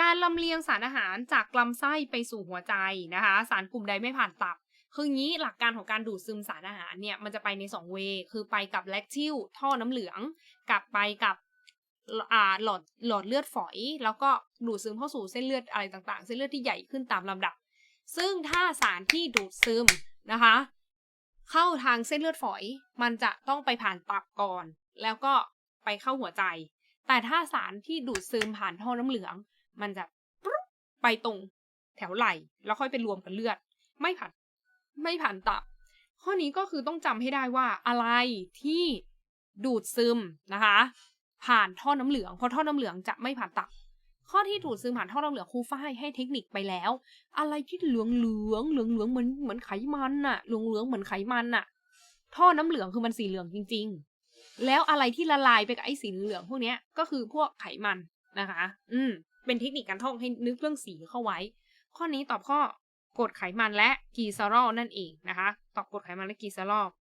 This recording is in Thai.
การลำเลียงสารอาหารจากลำไส้ไปสู่หัวใจนะคะ สารกลุ่มใดไม่ผ่านตับ คืองี้หลักการของการดูดซึมสารอาหารเนี่ยมันจะไปใน2เวคือไปกับแลคทิลท่อน้ำเหลืองกลับไปกับอ่าหลอดหลอดเลือดฝอย แล้วก็ดูดซึมเข้าสู่เส้นเลือดอะไรต่างๆ เส้นเลือดที่ใหญ่ขึ้นตามลำดับ ซึ่งถ้าสารที่ดูดซึมนะคะ เข้าทางเส้นเลือดฝอย มันจะต้องไปผ่านตับก่อน แล้วก็ไปเข้าหัวใจ แต่ถ้าสารที่ดูดซึมผ่านท่อน้ำเหลือง มันจะไปตรงแถวไหลแล้วค่อยไปรวมกับเลือด ไม่ผ่านไม่ผ่านตับ ข้อนี้ก็คือต้องจำให้ได้ว่าอะไรที่ดูดซึมนะคะ ผ่านท่อน้ำเหลืองเพราะท่อน้ำเหลืองจะไม่ผ่านตับ ข้อที่ดูดซึมผ่านท่อน้ำเหลืองครูฝ้ายให้เทคนิคไปแล้ว อะไรที่เหลืองเหลืองเหลืองเหลืองเหมือนเหมือนไขมันน่ะเหลืองเหลืองเหมือนไขมันน่ะ ท่อน้ำเหลืองคือมันสีเหลืองจริง ๆ แล้วอะไรที่ละลายไปกับไอ้สีเหลืองพวกเนี้ยก็คือพวกไขมันนะคะ อืม เป็นเทคนิคการท่องให้นึกเรื่องสีเข้าไว้ ข้อนี้ตอบข้อกรดไขมันและกีซารอลนั่นเองนะคะ ตอบกรดไขมันและกีซารอล